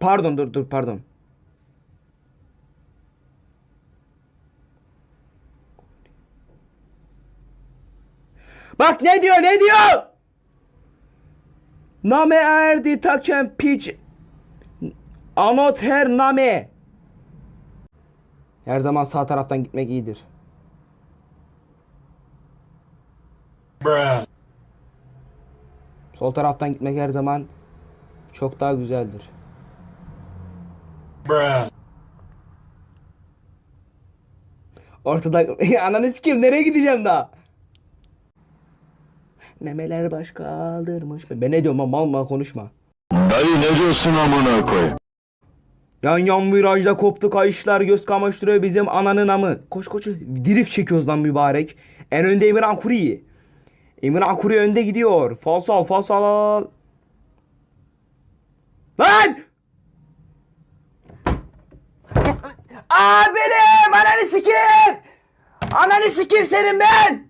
Pardon dur dur pardon. Bak ne diyor ne diyor? Name erdi taken piç. Anot her name. Her zaman sağ taraftan gitmek iyidir. Sol taraftan gitmek her zaman çok daha güzeldir. Ortada ananı sikeyim nereye gideceğim daha? Memeler baş kaldırmış. Ben ne diyorum lan mal mal konuşma. Dayı ne diyorsun amına koy? Yan yan virajda koptu kayışlar göz kamaştırıyor bizim ananın amı. Koş koş drift çekiyoruz lan mübarek. En önde Emirhan Kuri. Emirhan Kuri önde gidiyor. Falso al falso al. Lan! Aa benim! Ananı sikeyim! Ananı sikeyim senin ben!